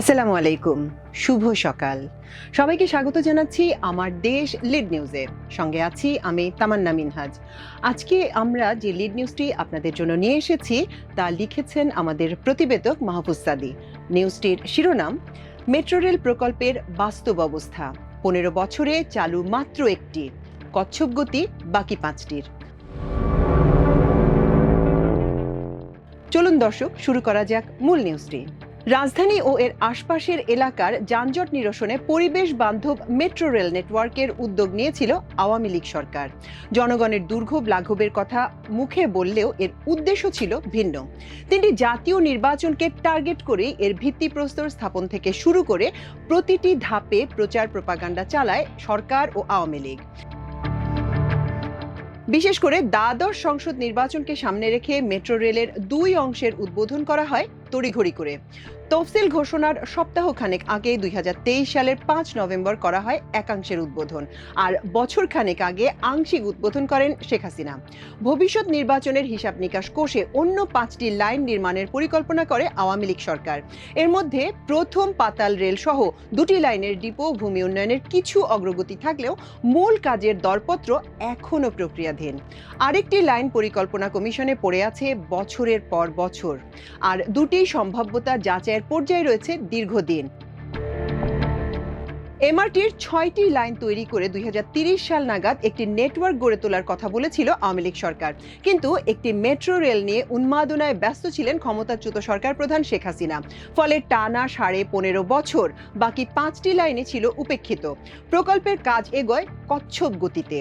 আসসালামু আলাইকুম। শুভ সকাল। সবাইকে স্বাগত জানাচ্ছি আমার দেশ লিড নিউজে। সঙ্গে আছি আমি তামান্না মিনহাজ। আজকে আমরা যে লিড নিউজটি আপনাদের জন্য নিয়ে এসেছি, তা লিখেছেন আমাদের প্রতিবেদক মাহফুজ সাদি। নিউজটির শিরোনাম, মেট্রো রেল প্রকল্পের বাস্তব অবস্থা। পনেরো বছরে চালু মাত্র একটি, কচ্ছপ গতি বাকি পাঁচটির। চলুন দর্শক, শুরু করা যাক মূল নিউজটি। রাজধানী ও এর আশপাশের এলাকার যানজট নিরসনে পরিবেশ বান্ধব মেট্রো রেল নেটওয়ার্কের উদ্যোগ নিয়েছিল আওয়ামী লীগ সরকার। জনগণের দুর্ভোগ লাঘবের কথা মুখে বললেও এর উদ্দেশ্য ছিল ভিন্ন। তিনটি জাতীয় নির্বাচনকে টার্গেট করে এর ভিত্তিপ্রস্তর স্থাপন থেকে শুরু করে প্রতিটি ধাপে প্রচার প্রপাগান্ডা চালায় সরকার ও আওয়ামী লীগ। বিশেষ করে দ্বাদশ সংসদ নির্বাচনকে সামনে রেখে মেট্রো রেলের দুই অংশের উদ্বোধন করা হয় তড়িঘড়ি করে। তফসিল ঘোষণার সপ্তাহখানেক আগে দুই হাজার তেইশ সালের পাঁচ নভেম্বর করা হয় একাংশের উদ্বোধন। আর বছর খানেক আগে আংশিক উদ্বোধন করেন শেখ হাসিনা। ভবিষ্যৎ নির্বাচনের হিসাব নিকাশ কোষে অন্য পাঁচটি লাইন নির্মাণের পরিকল্পনা করে আওয়ামী লীগ সরকার। এর মধ্যে প্রথম পাতাল রেল সহ দুটি লাইনের ডিপো, ভূমি উন্নয়নের কিছু অগ্রগতি থাকলেও মূল কাজের দরপত্র এখনও প্রক্রিয়াধীন। আরেকটি লাইন পরিকল্পনা কমিশনে পড়ে আছে বছরের পর বছর। আর দুটি সম্ভাব্যতা যাচাইয়ের পর্যায়ে রয়েছে দীর্ঘদিন। এমআরটির ছয়টি লাইন তৈরি করে দুই সাল নাগাদ একটি নেটওয়ার্ক গড়ে তোলার কথা বলেছিল আওয়ামী লীগ সরকার। কিন্তু একটি মেট্রো রেল নিয়ে উন্মাদনায় ব্যস্ত ছিলেন ক্ষমতাচ্যুত সরকার প্রধান শেখ হাসিনা। ফলে টানা সাড়ে পনেরো বছর বাকি পাঁচটি লাইনে ছিল উপেক্ষিত। প্রকল্পের কাজ এগোয় কচ্ছপ গতিতে।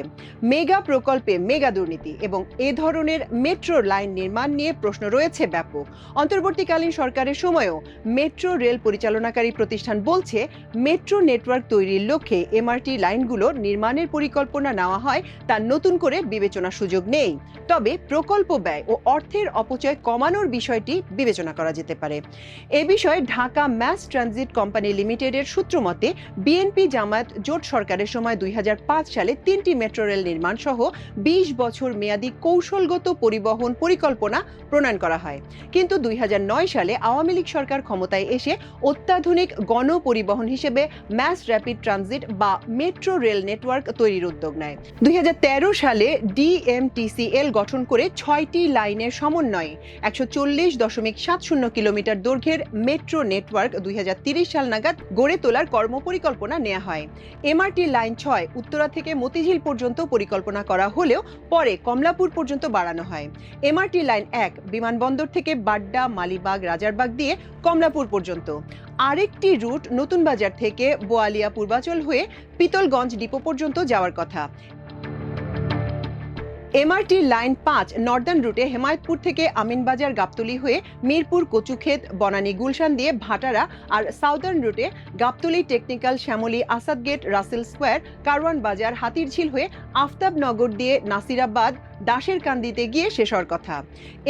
মেগা প্রকল্পে মেগা দুর্নীতি এবং এ ধরনের মেট্রো লাইন নির্মাণ নিয়ে প্রশ্ন রয়েছে ব্যাপক। অন্তর্বর্তীকালীন সরকারের সময়ও মেট্রো রেল পরিচালনাকারী প্রতিষ্ঠান বলছে, মেট্রো নেটওয়ার্ক তৈরির লক্ষ্যে এমআরটি লাইনগুলো নির্মাণের পরিকল্পনা নেওয়া হয়, তা নতুন করে বিবেচনার সুযোগ নেই। তবে প্রকল্প ব্যয় ও অর্থের অপচয় কমানোর বিষয়টি বিবেচনা করা যেতে পারে। এ বিষয়ে ঢাকা ম্যাস ট্রানজিট কোম্পানি লিমিটেডের সূত্র মতে বিএনপি জামায়াত জোট সরকারের সময় দুই হাজার পাঁচ সালে তিনটি মেট্রো রেল নির্মাণ সহ বিশ বছর মেয়াদী কৌশলগত পরিবহন পরিকল্পনা প্রণয়ন করা হয়। কিন্তু দুই হাজার নয় সালে আওয়ামী লীগ সরকার ক্ষমতায় এসে অত্যাধুনিক গণপরিবহন হিসেবে ম্যাস র্যাপিড ট্রানজিট বা মেট্রো রেল নেটওয়ার্ক তৈরির উদ্যোগ নেয়। দুই হাজার তেরো সালে ডিএমটিসিএল গঠন করে ছয়টি লাইনের সমন্বয়ে একশো চল্লিশ দশমিক সাত শূন্য কিলোমিটার দৈর্ঘ্যের মেট্রো নেটওয়ার্ক দুই সাল নাগাদ গড়ে তোলার কর্মপরিকল্পনা নেওয়া হয়। এমআরটি লাইন ছয় উত্তরা থেকে মতিঝিল পর্যন্ত পরিকল্পনা করা হলেও পরে কমলাপুর পর্যন্ত বাড়ানো হয়। এমআরটি লাইন এক বিমানবন্দর থেকে বাড্ডা, মালিবাগ, রাজারবাগ দিয়ে কমলাপুর পর্যন্ত। আরেকটি রুট নতুন বাজার থেকে বোয়ালিয়া পূর্বাচল হয়ে পিতলগঞ্জ ডিপো পর্যন্ত যাওয়ার কথা। এমআরটি লাইন পাঁচ নর্দার্ন রুটে হেমায়তপুর থেকে আমিনবাজার গাবতলি হয়ে মিরপুর, কচুক্ষেত, বনানী, গুলশান দিয়ে ভাটারা আর সাউদার্ন রুটে Gabtali technical Shyamoli Asad gate, Russell square, Karwan Bazar, Hatirjheel হয়ে আফতাবনগর দিয়ে নাসিরাবাদ দাসের কান্দিতে গিয়ে শেষ হওয়ার কথা।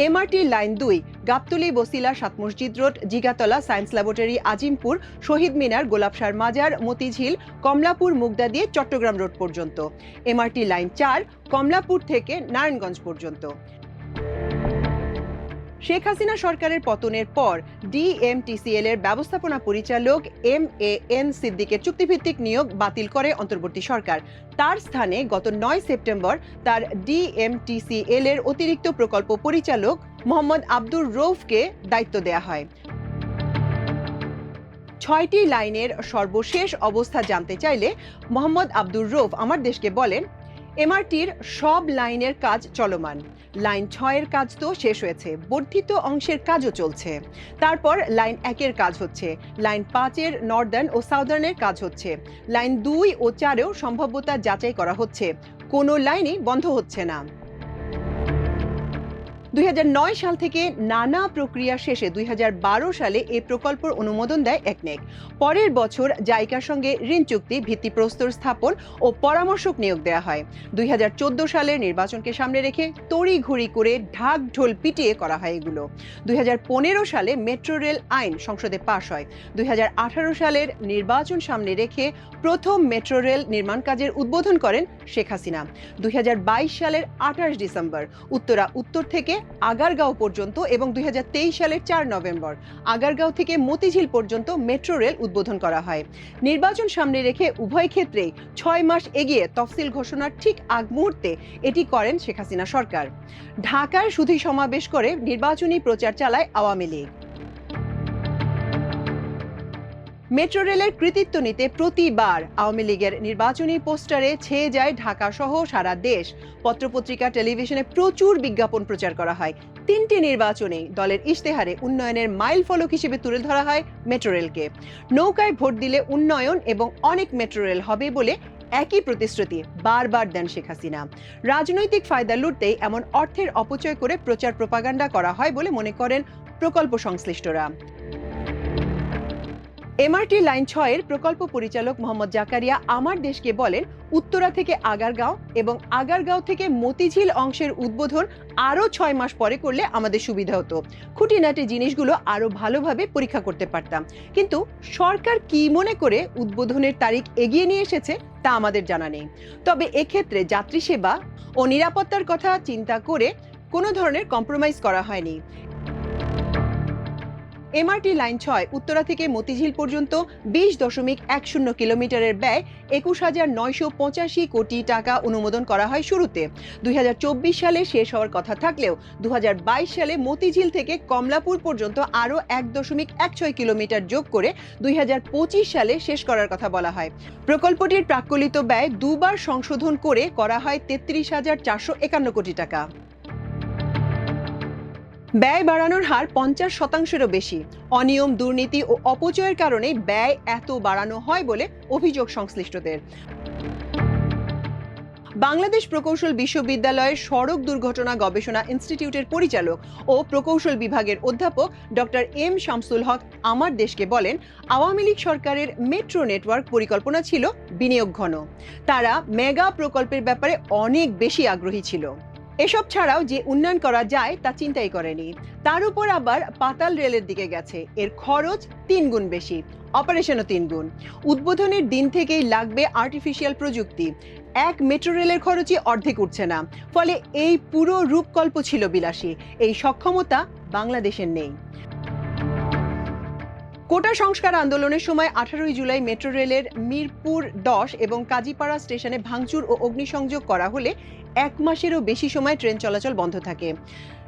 এমআরটি লাইন দুই Gabtali, Basila, Sat Masjid road, Jigatola, science laboratory, Azimpur, Shahid Minar Golapshah Mazar, Motijheel, Kamalapur, Mugda দিয়ে চট্টগ্রাম রোড পর্যন্ত। এমআরটি লাইন চার কমলাপুর থেকে নারায়ণগঞ্জ পর্যন্ত। শেখ হাসিনা সরকারের পতনের পর ডিএমটিসিএল এর ব্যবস্থাপনা পরিচালক এম এ এন সিদ্দিকের চুক্তিভিত্তিক নিয়োগ বাতিল করে অন্তর্বর্তী সরকার। তার স্থানে গত নয় সেপ্টেম্বর তার ডিএমটিসিএল এর অতিরিক্ত প্রকল্প পরিচালক মোহাম্মদ আব্দুর রৌফকে দায়িত্ব দেয়া হয়। ছয়টি লাইনের সর্বশেষ অবস্থা জানতে চাইলে মোহাম্মদ আব্দুর রৌফ আমার দেশকে বলেন এমআরটির সব লাইনের কাজ চলমান। লাইন ছয়ের কাজ তো শেষ হয়েছে, বর্ধিত অংশের কাজও চলছে। তারপর লাইন একের কাজ হচ্ছে, লাইন পাঁচের নর্দার্ন ও সাউদার্নের কাজ হচ্ছে, লাইন দুই ও চারেও সম্ভাব্যতা যাচাই করা হচ্ছে। কোনো লাইনই বন্ধ হচ্ছে না। দুই হাজার নয় সাল থেকে নানা প্রক্রিয়া শেষে দুই হাজার বারো সালে এ প্রকল্পের অনুমোদন দেয় একনেক। পরের বছর জাইকার সঙ্গে ঋণ চুক্তি, ভিত্তিপ্রস্তর স্থাপন ও পরামর্শক নিয়োগ দেওয়া হয়। দুই হাজার চোদ্দ সালের নির্বাচনকে সামনে রেখে তড়ি ঘড়ি করে ঢাক ঢোল পিটিয়ে করা হয় এগুলো। দুই হাজার পনেরো সালে মেট্রো রেল আইন সংসদে পাশ হয়। দুই হাজার আঠারো সালের নির্বাচন সামনে রেখে প্রথম মেট্রো রেল নির্মাণ কাজের উদ্বোধন করেন শেখ হাসিনা। দুই হাজার বাইশ সালের আঠাশ ডিসেম্বর, উত্তরা উত্তর থেকে আগারগাঁও পর্যন্ত এবং দুই হাজার তেইশ সালের চার নভেম্বর, আগারগাঁও থেকে মতিঝিল পর্যন্ত মেট্রো রেল উদ্বোধন করা হয়। নির্বাচন সামনে রেখে উভয় ক্ষেত্রেই ছয় মাস এগিয়ে তফসিল ঘোষণার ঠিক আগ মুহূর্তে এটি করেন শেখ হাসিনা সরকার। ঢাকায় সুধী সমাবেশ করে নির্বাচনী প্রচার চালায় আওয়ামী লীগ। মেট্রো রেলের কৃতিত্ব নিতে প্রতিবার আওয়ামী লীগের নির্বাচনী পোস্টারে ছেয়ে যায় ঢাকা সহ সারা দেশ। পত্রপত্রিকা, টেলিভিশনে প্রচুর বিজ্ঞাপন প্রচার করা হয়। তিনটি নির্বাচনে দলের ইশতেহারে উন্নয়নের মাইল ফলক হিসেবে তুলে ধরা হয় মেট্রো রেলকে। নৌকায় ভোট দিলে উন্নয়ন এবং অনেক মেট্রো রেল হবে বলে একই প্রতিশ্রুতি বারবার দেন শেখ হাসিনা। রাজনৈতিক ফায়দা লুটতেই এমন অর্থের অপচয় করে প্রচার প্রপাগান্ডা করা হয় বলে মনে করেন প্রকল্প সংশ্লিষ্টরা। এমআরটি লাইন ছয়ের প্রকল্প পরিচালক মোহাম্মদ জাকারিয়া আমার দেশকে বলেন, উত্তরা থেকে আগারগাঁও এবং আগারগাঁও থেকে মতিঝিল অংশের উদ্বোধন আরও ছয় মাস পরে করলে আমাদের সুবিধা হতো। খুঁটিনাটি জিনিসগুলো আরও ভালোভাবে পরীক্ষা করতে পারতাম। কিন্তু সরকার কি মনে করে উদ্বোধনের তারিখ এগিয়ে নিয়ে এসেছে তা আমাদের জানা নেই। তবে এক্ষেত্রে যাত্রী সেবা ও নিরাপত্তার কথা চিন্তা করে কোনো ধরনের কম্প্রোমাইজ করা হয়নি। এমআরটি লাইন ছয়, উত্তরা থেকে মতিঝিল পর্যন্ত বিশ দশমিক এক শূন্য কিলোমিটারের ব্যয় একুশ হাজার নয়শো পঁচাশি কোটি টাকা অনুমোদন করা হয় শুরুতে। দুই হাজার চব্বিশ সালে শেষ হওয়ার কথা থাকলেও দু হাজার বাইশ সালে মতিঝিল থেকে কমলাপুর পর্যন্ত আরও এক দশমিক এক ছয় কিলোমিটার যোগ করে দুই হাজার পঁচিশ সালে শেষ করার কথা বলা হয়। প্রকল্পটির প্রাক্কলিত ব্যয় দুবার সংশোধন করে করা হয় তেত্রিশ হাজার চারশো একান্ন কোটি টাকা। ব্যয় বাড়ানোর হার পঞ্চাশ শতাংশেরও বেশি। অনিয়ম, দুর্নীতি ও অপচয়ের কারণে ব্যয় এত বাড়ানো হয় বলে অভিযোগ সংশ্লিষ্টদের। বাংলাদেশ প্রকৌশল বিশ্ববিদ্যালয়ের সড়ক দুর্ঘটনা গবেষণা ইনস্টিটিউটের পরিচালক ও প্রকৌশল বিভাগের অধ্যাপক ডক্টর এম শামসুল হক আমার দেশকে বলেন, আওয়ামী লীগ সরকারের মেট্রো নেটওয়ার্ক পরিকল্পনা ছিল বিনিয়োগ ঘন। তারা মেগা প্রকল্পের ব্যাপারে অনেক বেশি আগ্রহী ছিল। এসব ছাড়াও যে উন্নয়ন করা যায় তা চিন্তাই করেনি। তার উপর আবার পাতাল রেলের দিকে গেছে। এর খরচ তিন গুণ বেশি, অপারেশনও তিন গুণ। উদ্বোধনের দিন থেকেই লাগবে আর্টিফিশিয়াল প্রযুক্তি। এক মেট্রো রেলের খরচই অর্ধেক উঠছে না, ফলে এই পুরো রূপকল্প ছিল বিলাসী। এই সক্ষমতা বাংলাদেশের নেই। কোটা সংস্কার আন্দোলনের সময় আঠারোই জুলাই মেট্রো রেলের মিরপুর দশ এবং কাজীপাড়া স্টেশনে ভাঙচুর ও অগ্নিসংযোগ করা হলে এক মাসেরও বেশি সময় ট্রেন চলাচল বন্ধ থাকে।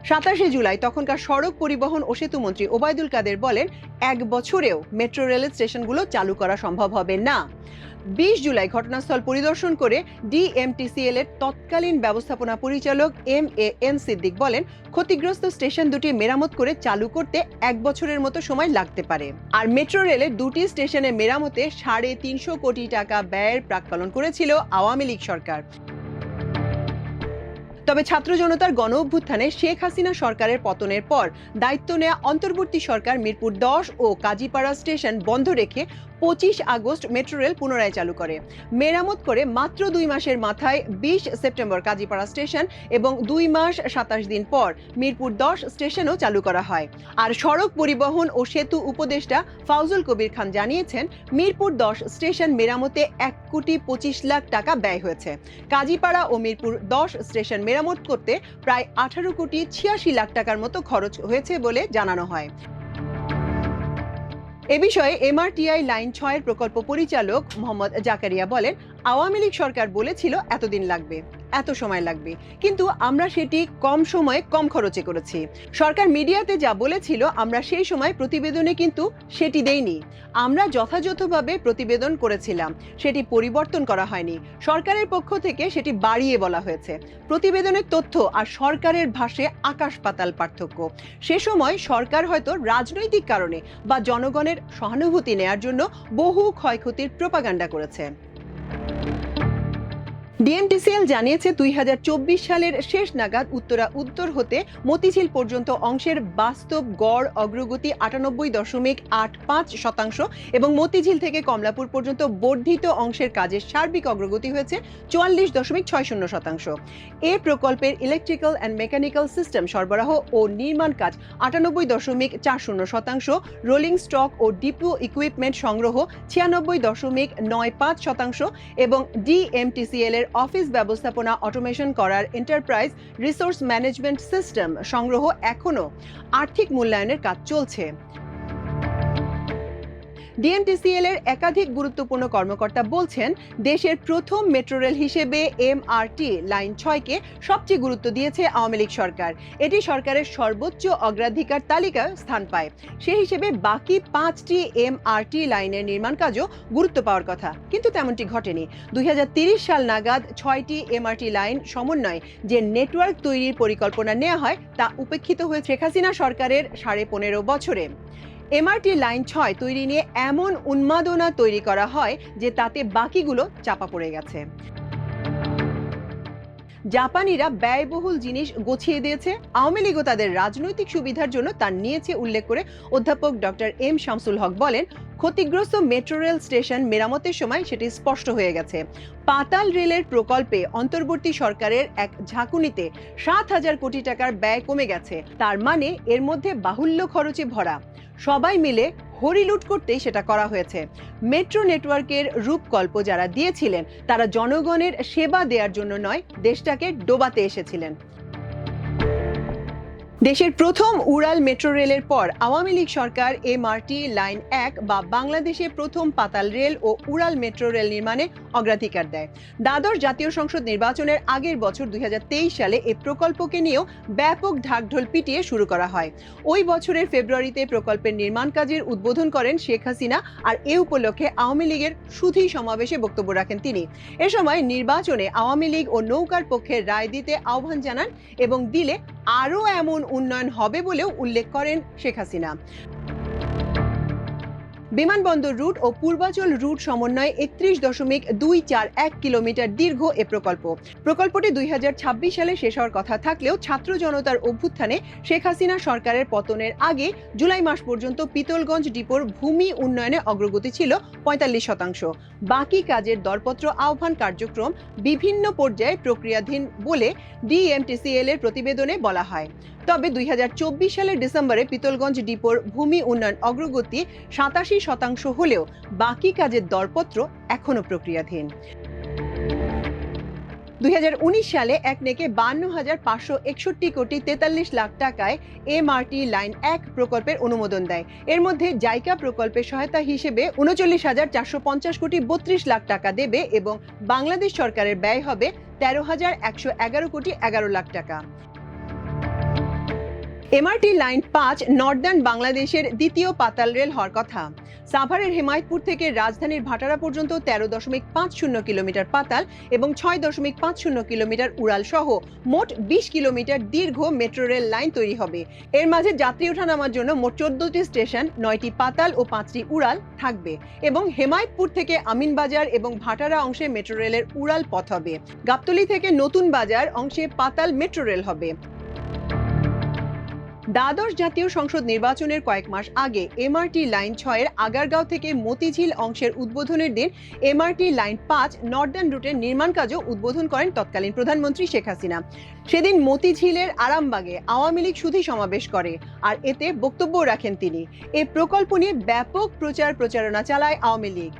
সাতাশে জুলাই তখনকার সড়ক পরিবহন ও সেতুমন্ত্রী ওবায়দুল কাদের বলেন, এক বছরেও মেট্রো রেলের স্টেশনগুলো চালু করা সম্ভব হবে না। বিশ জুলাই ঘটনাস্থল পরিদর্শন করে ডিএমটিসিএল এর তৎকালীন ব্যবস্থাপনা পরিচালক এম এ এন সিদ্দিক বলেন, ক্ষতিগ্রস্ত স্টেশন দুটি মেরামত করে চালু করতে এক বছরের মতো সময় লাগতে পারে। আর মেট্রো রেলের দুটি স্টেশনে মেরামতে সাড়ে তিনশো কোটি টাকা ব্যয়ের প্রাক্কলন করেছিল আওয়ামী লীগ সরকার। তবে ছাত্র জনতার গণ অভ্যুত্থানে শেখ হাসিনা সরকারের পতনের পর দায়িত্ব নেয়া অন্তর্বর্তী সরকার মিরপুর দশ ও কাজীপাড়া স্টেশন বন্ধ রেখে পঁচিশ আগস্ট মেট্রো রেল পুনরায় চালু করে। মেরামত করে মাত্র দুই মাসের মাথায় বিশ সেপ্টেম্বর কাজীপাড়া স্টেশন এবং দুই মাস সাতাশ দিন পর মিরপুর দশ স্টেশনও চালু করা হয়। আর সড়ক পরিবহন ও সেতু উপদেষ্টা ফাউজুল কবির খান জানিয়েছেন, মিরপুর দশ স্টেশন মেরামতে এক কোটি পঁচিশ লাখ টাকা ব্যয় হয়েছে। কাজীপাড়া ও মিরপুর দশ স্টেশন মেরামত করতে প্রায় আঠারো কোটি ছিয়াশি লাখ টাকার মতো খরচ হয়েছে বলে জানানো হয়। এ বিষয়ে এমআরটিআই লাইন ছয়ের প্রকল্প পরিচালক মোহাম্মদ জাকারিয়া বলেন আওয়ামী লীগ সরকার বলেছিল, এতদিন লাগবে, এত সময় লাগবে। কিন্তু আমরা সেটি কম সময়ে কম খরচে করেছি। সরকার মিডিয়াতে যা বলেছিল, আমরা সেই সময় প্রতিবেদনে কিন্তু সেটি দেইনি। আমরা যথাযথভাবে প্রতিবেদন করেছিলাম, সেটি পরিবর্তন করা হয়নি। সরকারের পক্ষ থেকে সেটি বাড়িয়ে বলা হয়েছে। প্রতিবেদনের তথ্য আর সরকারের ভাষে আকাশ পাতাল পার্থক্য। সে সময় সরকার হয়তো রাজনৈতিক কারণে বা জনগণের সহানুভূতি নেয়ার জন্য বহু ক্ষয়ক্ষতির প্রপাগান্ডা করেছে। ডিএমটিসিএল জানিয়েছে দুই হাজার চব্বিশ সালের শেষ নাগাদ উত্তরা উত্তর হতে মতিঝিল পর্যন্ত অংশের বাস্তব গড় অগ্রগতি আটানব্বই দশমিক আট পাঁচ শতাংশ এবং মতিঝিল থেকে কমলাপুর পর্যন্ত বর্ধিত অংশের কাজের সার্বিক অগ্রগতি হয়েছে চুয়াল্লিশ দশমিক ছয় শূন্য শতাংশ। এ প্রকল্পের ইলেকট্রিক্যাল অ্যান্ড মেকানিক্যাল সিস্টেম সরবরাহ ও নির্মাণ কাজ আটানব্বই দশমিক চার শূন্য শতাংশ রোলিং স্টক ও ডিপো ইকুইপমেন্ট সংগ্রহ ছিয়ানব্বই দশমিক নয় পাঁচ শতাংশ এবং ডিএমটিসিএল এর সরকারের অফিস ব্যবস্থাপনা অটোমেশন করার এন্টারপ্রাইজ রিসোর্স ম্যানেজমেন্ট সিস্টেম সংগ্রহ এখনও আর্থিক মূল্যায়নের কাজ চলছে। ডিএনটিসিএল এর একাধিক গুরুত্বপূর্ণ কর্মকর্তা বলছেন, দেশের প্রথম মেট্রো রেল হিসেবে এমআরটি লাইন ছয়কে সবচেয়ে গুরুত্ব দিয়েছে আওয়ামী লীগ সরকার। এটি সরকারের সর্বোচ্চ অগ্রাধিকার তালিকায় স্থান পায়। সেই হিসেবে বাকি পাঁচটি এমআরটি লাইনের নির্মাণ কাজও গুরুত্ব পাওয়ার কথা। কিন্তু তেমনটি ঘটেনি। দুই সাল নাগাদ ছয়টি এমআরটি লাইন সমন্বয়ে যে নেটওয়ার্ক তৈরির পরিকল্পনা নেওয়া হয় তা উপেক্ষিত হয়ে শেখ হাসিনা সরকারের সাড়ে পনেরো বছরে। এমআরটি লাইন ছয় তৈরি নিয়ে এমন উন্মাদনা তৈরি করা হয় যে তাতে বাকিগুলো চাপা পড়ে গেছে। জাপানিরা ব্যয়বহুল জিনিস গছিয়ে দিয়েছে। আওয়ামী লীগও তাদের রাজনৈতিক সুবিধার জন্য তা নিয়েছে উল্লেখ করে অধ্যাপক ডক্টর এম শামসুল হক বলেন ক্ষতিগ্রস্ত মেট্রো রেল স্টেশন মেরামতের সময় সেটি স্পষ্ট হয়ে গেছে। পাতাল রেলের প্রকল্পে অন্তর্বর্তী সরকারের এক ঝাঁকুনিতে সাত হাজার কোটি টাকার ব্যয় কমে গেছে। তার মানে এর মধ্যে বাহুল্য খরচে ভরা। সবাই মিলে হরিলুট করতেই সেটা করা হয়েছে। মেট্রো নেটওয়ার্কের রূপকল্প যারা দিয়েছিলেন, তারা জনগণের সেবা দেওয়ার জন্য নয়, দেশটাকে ডোবাতে এসেছিলেন। দেশের প্রথম উড়াল মেট্রো রেলের পর আওয়ামী লীগ সরকার, এমআরটি, লাইন এক বা বাংলাদেশে প্রথম পাতাল রেল ও উড়াল মেট্রো রেল নির্মাণে অগ্রাধিকার দেয়। দ্বাদশ জাতীয় সংসদ নির্বাচনের আগের বছর দুই হাজার তেইশ সালে এই প্রকল্পকে নিয়েও ব্যাপক ঢাকঢোল পিটিয়ে শুরু করা হয়। ওই বছরের ফেব্রুয়ারিতে প্রকল্পের নির্মাণ কাজের উদ্বোধন করেন শেখ হাসিনা আর এ উপলক্ষে আওয়ামী লীগের সুধী সমাবেশে বক্তব্য রাখেন তিনি। এ সময় নির্বাচনে আওয়ামী লীগ ও নৌকার পক্ষে রায় দিতে আহ্বান জানান এবং দিলে আরও এমন উন্নয়ন হবে বলেও উল্লেখ করেন শেখ হাসিনা। বিমানবন্দর রুট ও পূর্বাচল রুট সমন্বয়ে একত্রিশ দশমিক দুই চার এক কিলোমিটার দীর্ঘ এ প্রকল্প। প্রকল্পটি দুই সালে শেষ হওয়ার কথা থাকলেও ছাত্র জনতার অভ্যুত্থানে শেখ হাসিনা সরকারের পতনের আগে জুলাই মাস পর্যন্ত পিতলগঞ্জ ডিপোর ভূমি উন্নয়নে অগ্রগতি ছিল পঁয়তাল্লিশ শতাংশ। বাকি কাজের দরপত্র আহ্বান কার্যক্রম বিভিন্ন পর্যায়ে প্রক্রিয়াধীন বলে ডিএমটিসিএল এর প্রতিবেদনে বলা হয়। তবে দুই হাজার চব্বিশ সালের ডিসেম্বরে পিতলগঞ্জ ডিপোর ভূমি উন্নয়ন অগ্রগতি সাতাশি শতাংশ হলেও বাকি কাজের দরপত্র এখনও প্রক্রিয়াধীন। দুই হাজার উনিশ সালে এক নেকে বান্ন হাজার পাঁচশো একষট্টি কোটি তেতাল্লিশ লাখ টাকায় এমআরটি লাইন এক প্রকল্পের অনুমোদন দেয়। এর মধ্যে জাইকা প্রকল্পের সহায়তা হিসেবে উনচল্লিশ হাজার চারশো পঞ্চাশ কোটি বত্রিশ লাখ টাকা দেবে এবং বাংলাদেশ সরকারের ব্যয় হবে তেরো হাজার একশো এগারো কোটি এগারো লাখ টাকা। এমআরটি লাইন পাঁচ নর্দার্ন বাংলাদেশের দ্বিতীয় পাতাল রেল হওয়ার কথা। সাভারের হেমায়তপুর থেকে রাজধানীর ভাটারা পর্যন্ত তেরো দশমিক পাঁচ শূন্য কিলোমিটার পাতাল এবং ছয় দশমিক পাঁচ শূন্য কিলোমিটার উড়াল সহ মোট বিশ কিলোমিটার দীর্ঘ মেট্রো রেল লাইন তৈরি হবে। এর মাঝে যাত্রী ওঠানামার জন্য মোট চোদ্দটি স্টেশন, নয়টি পাতাল ও পাঁচটি উড়াল থাকবে এবং হেমায়তপুর থেকে আমিনবাজার এবং ভাটারা অংশে মেট্রো রেলের উড়াল পথ হবে। গাবতলী থেকে নতুন বাজার অংশে পাতাল মেট্রো রেল হবে। দ্বাদশ জাতীয় সংসদ নির্বাচনের কয়েক মাস আগে এমআরটি লাইন ছয়ের আগারগাঁও থেকে মতিঝিল অংশের উদ্বোধনের দিন এমআরটি লাইন পাঁচ নর্দার্ন রুটের নির্মাণ কাজও উদ্বোধন করেন তৎকালীন প্রধানমন্ত্রী শেখ হাসিনা। সেদিন মতিঝিলের আরামবাগে আওয়ামী লীগ সুধী সমাবেশ করে আর এতে বক্তব্য রাখেন তিনি। এ প্রকল্প নিয়ে ব্যাপক প্রচার প্রচারণা চালায় আওয়ামী লীগ।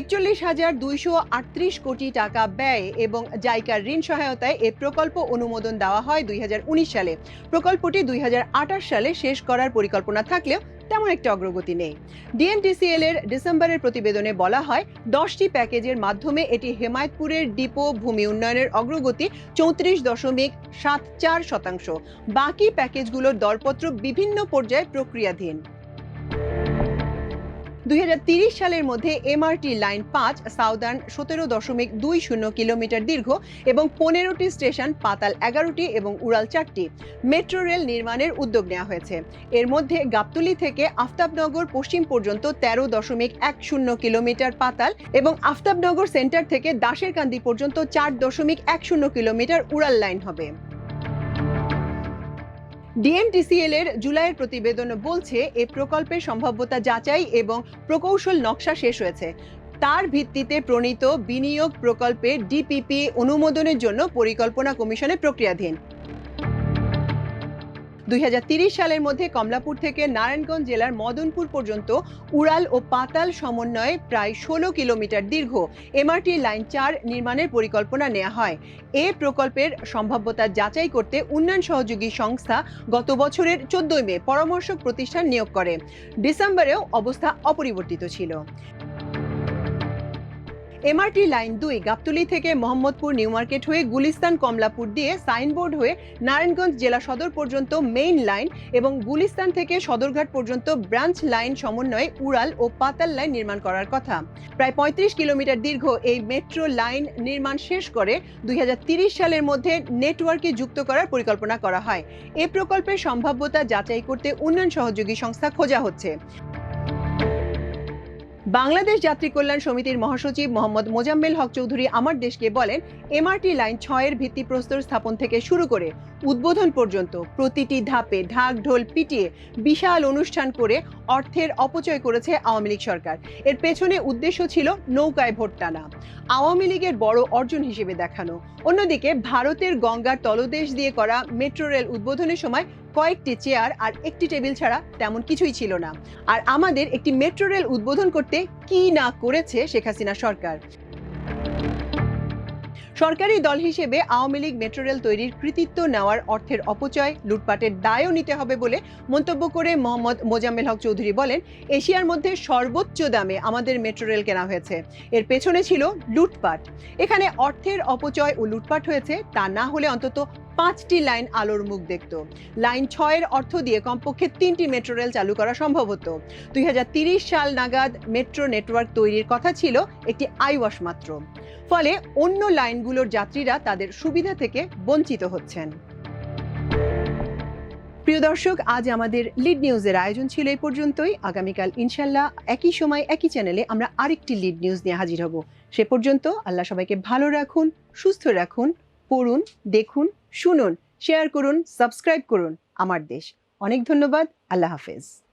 একচল্লিশ হাজার দুইশো আটত্রিশ কোটি টাকা ব্যয় এবং জাইকার ঋণ সহায়তায় এ প্রকল্প অনুমোদন দেওয়া হয় দুই হাজার উনিশ সালে। প্রকল্পটি দুই হাজার আঠাশ সালে শেষ করার পরিকল্পনা থাকলেও তেমন একটা অগ্রগতি নেই। ডিএনটিসিএল এর ডিসেম্বরের প্রতিবেদনে বলা হয়, দশটি প্যাকেজের মাধ্যমে এটি হেমায়তপুরের ডিপো ভূমি উন্নয়নের অগ্রগতি চৌত্রিশ দশমিক সাত চার শতাংশ। বাকি প্যাকেজগুলোর দরপত্র বিভিন্ন পর্যায়ে প্রক্রিয়াধীন। দুই সালের মধ্যে এমআরটি লাইন পাঁচ সাউদার্ন সতেরো দশমিক দুই শূন্য কিলোমিটার দীর্ঘ এবং পনেরোটি স্টেশন, পাতাল এগারোটি এবং উড়াল চারটি মেট্রো রেল নির্মাণের উদ্যোগ নেওয়া হয়েছে। এর মধ্যে গাবতলী থেকে আফতাবনগর পশ্চিম পর্যন্ত তেরো দশমিক এক শূন্য কিলোমিটার পাতাল এবং আফতাবনগর সেন্টার থেকে দাসেরকান্দি পর্যন্ত চার দশমিক এক শূন্য কিলোমিটার উড়াল লাইন হবে। ডিএমটিসিএল এর জুলাইয়ের প্রতিবেদন বলছে, এ প্রকল্পের সম্ভাব্যতা যাচাই এবং প্রকৌশল নকশা শেষ হয়েছে। তার ভিত্তিতে প্রণীত বিনিয়োগ প্রকল্পে ডিপিপি অনুমোদনের জন্য পরিকল্পনা কমিশনে প্রক্রিয়াধীন। দুই সালের মধ্যে কমলাপুর থেকে নারায়ণগঞ্জ জেলার মদনপুর পর্যন্ত উড়াল ও পাতাল সমন্বয়ে প্রায় ষোলো কিলোমিটার দীর্ঘ এমআরটি লাইন চার নির্মাণের পরিকল্পনা নেওয়া হয়। এ প্রকল্পের সম্ভাব্যতা যাচাই করতে উন্নয়ন সহযোগী সংস্থা গত বছরের চোদ্দই মে পরামর্শক প্রতিষ্ঠান নিয়োগ করে। ডিসেম্বরেও অবস্থা অপরিবর্তিত ছিল। এমআরটি লাইন দুই গাবতলী থেকে মোহাম্মদপুর নিউ মার্কেট হয়ে গুলিস্তান কমলাপুর দিয়ে সাইনবোর্ড হয়ে নারায়ণগঞ্জ জেলা সদর পর্যন্ত মেইন লাইন এবং গুলিস্তান থেকে সদরঘাট পর্যন্ত ব্রাঞ্চ লাইন সমন্বয়ে উড়াল ও পাতাল লাইন নির্মাণ করার কথা। প্রায় পঁয়ত্রিশ কিলোমিটার দীর্ঘ এই মেট্রো লাইন নির্মাণ শেষ করে দুই সালের মধ্যে নেটওয়ার্কে যুক্ত করার পরিকল্পনা করা হয়। এ প্রকল্পের সম্ভাব্যতা যাচাই করতে উন্নয়ন সহযোগী সংস্থা খোঁজা হচ্ছে। বাংলাদেশ যাত্রী কল্যাণ সমিতির মহাসচিব মোহাম্মদ মোজাম্মেল হক চৌধুরী আমার দেশকে বলেন, এমআরটি লাইন ছয়ের ভিত্তিপ্রস্তর স্থাপন থেকে শুরু করে উদ্বোধন পর্যন্ত প্রতিটি ধাপে ঢাক ঢোল পিটিয়ে বিশাল অনুষ্ঠান করে অর্থের অপচয় করেছে আওয়ামী লীগ সরকার। এর পেছনে উদ্দেশ্য ছিল নৌকায় ভোট টানা। আওয়ামী লীগের বড় অর্জন হিসেবে দেখানো। অন্যদিকে ভারতের গঙ্গার তলদেশ দিয়ে করা মেট্রো রেল উদ্বোধনের সময় কয়েকটি চেয়ার আর একটি টেবিল ছাড়া তেমন কিছুই ছিল না। আর আমাদের একটি মেট্রো রেল উদ্বোধন করতে কি না করেছে শেখ হাসিনা সরকার? সরকারি দল হিসেবে আওয়ামী লীগ মেট্রো রেল তৈরির কৃতিত্ব নেওয়ার অর্থের অপচয়, লুটপাটের দায়ও নিতে হবে বলে মন্তব্য করে মোহাম্মদ মোজাম্মেল হক চৌধুরী বলেন, এশিয়ার মধ্যে সর্বোচ্চ দামে আমাদের মেট্রো রেল কেনা হয়েছে। এর পেছনে ছিল লুটপাট। এখানে অর্থের অপচয় ও লুটপাট হয়েছে, তা না হলে অন্তত পাঁচটি লাইন আলোর মুখ দেখত। লাইন ছয়ের অর্থ দিয়ে কমপক্ষে তিনটি মেট্রো রেল চালু করা সম্ভব হতো। দুই সাল নাগাদ মেট্রো নেটওয়ার্ক তৈরির কথা ছিল একটি আইওয়াশ মাত্র। ফলে অন্য লাইনগুলোর যাত্রীরা তাদের সুবিধা থেকে বঞ্চিত হচ্ছেন। প্রিয় দর্শক, আজ আমাদের লিড নিউজের আয়োজন ছিল এই পর্যন্তই। আগামীকাল ইনশাল্লাহ একই সময়, একই চ্যানেলে আমরা আরেকটি লিড নিউজ নিয়ে হাজির হব। সে পর্যন্ত আল্লাহ সবাইকে ভালো রাখুন, সুস্থ রাখুন। পড়ুন দেখুন শুনুন শেয়ার করুন সাবস্ক্রাইব করুন আমার দেশ। অনেক ধন্যবাদ আল্লাহ হাফেজ।